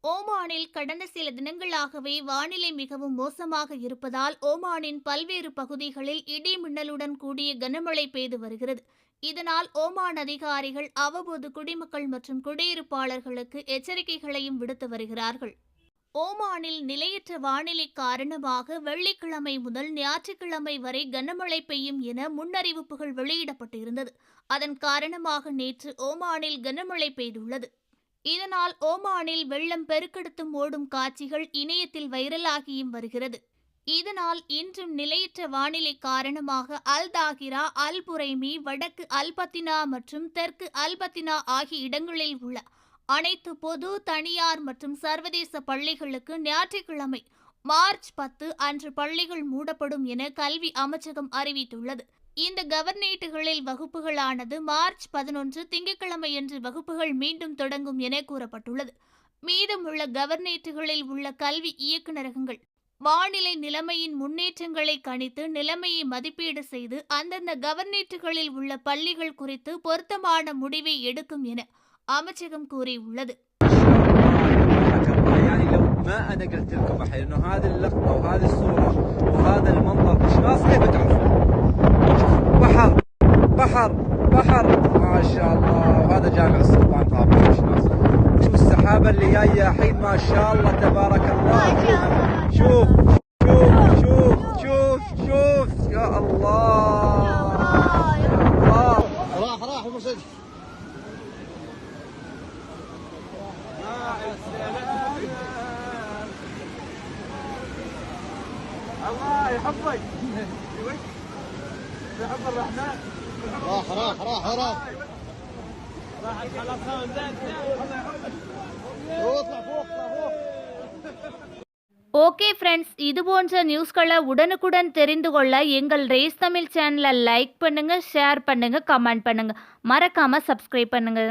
ஓமானில் கடந்த சில தினங்களாகவே வானிலை மிகவும் மோசமாக இருப்பதால் ஓமானின் பல்வேறு பகுதிகளில் இடி மின்னலுடன் கூடிய கனமழை பெய்து வருகிறது. இதனால் ஓமான் அதிகாரிகள் அவ்வப்போது குடிமக்கள் மற்றும் குடியிருப்பாளர்களுக்கு எச்சரிக்கைகளையும் விடுத்து வருகிறார்கள். ஓமானில் நிலையற்ற வானிலை காரணமாக வெள்ளிக்கிழமை முதல் ஞாயிற்றுக்கிழமை வரை கனமழை பெய்யும் என முன்னறிவிப்புகள் வெளியிடப்பட்டிருந்தது. அதன் காரணமாக நேற்று ஓமானில் கனமழை பெய்துள்ளது. இதனால் ஓமானில் வெள்ளம் பெருக்கெடுத்தும் ஓடும் காட்சிகள் இணையத்தில் வைரலாகியும் வருகிறது. இதனால் இன்றும் நிலையற்ற வானிலை காரணமாக அல் தாகிரா அல் புரைமி வடக்கு அல்பத்தினா மற்றும் தெற்கு அல்பத்தினா ஆகிய இடங்களில் உள்ள அனைத்து பொது தனியார் மற்றும் சர்வதேச பள்ளிகளுக்கு ஞாயிற்றுக்கிழமை மார்ச் பத்து அன்று பள்ளிகள் மூடப்படும் என கல்வி அமைச்சகம் அறிவித்துள்ளது. இந்த கவர்னேட்டுகளில் வகுப்புகளானது மார்ச் பதினொன்று திங்கட்கிழமை என்று வகுப்புகள் மீண்டும் தொடங்கும் என கூறப்பட்டுள்ளது. மீதமுள்ள கவர்னேட்டுகளில் உள்ள கல்வி இயக்குநரகங்கள் வானிலை நிலைமையின் முன்னேற்றங்களை கணித்து நிலைமையை மதிப்பீடு செய்து அந்தந்த கவர்னேட்டுகளில் உள்ள பள்ளிகள் குறித்து பொருத்தமான முடிவை எடுக்கும் என அமைச்சகம் கூறியுள்ளது يعني لو ما انا قلت لكم الحين انه هذه اللقطه وهذه الصوره وهذا المنظر اشخاص كيف تعرفون؟ بحر بحر بحر ما شاء الله وهذا جامع السلطان طابق اشخاص شوف السحابه اللي جايه الحين ما شاء الله تبارك الله شوف شوف الله يحفظك يحب الرحمن راح راح راح راح اطلع فوق اطلع فوق ஓகே ஃப்ரெண்ட்ஸ் இது போன்ற நியூஸ்களை உடனுக்குடன் தெரிந்து கொள்ள எங்கள் ரேஸ் தமிழ் சேனலை லைக் பண்ணுங்க ஷேர் பண்ணுங்க கமெண்ட் பண்ணுங்க மறக்காம சப்ஸ்கிரைப் பண்ணுங்க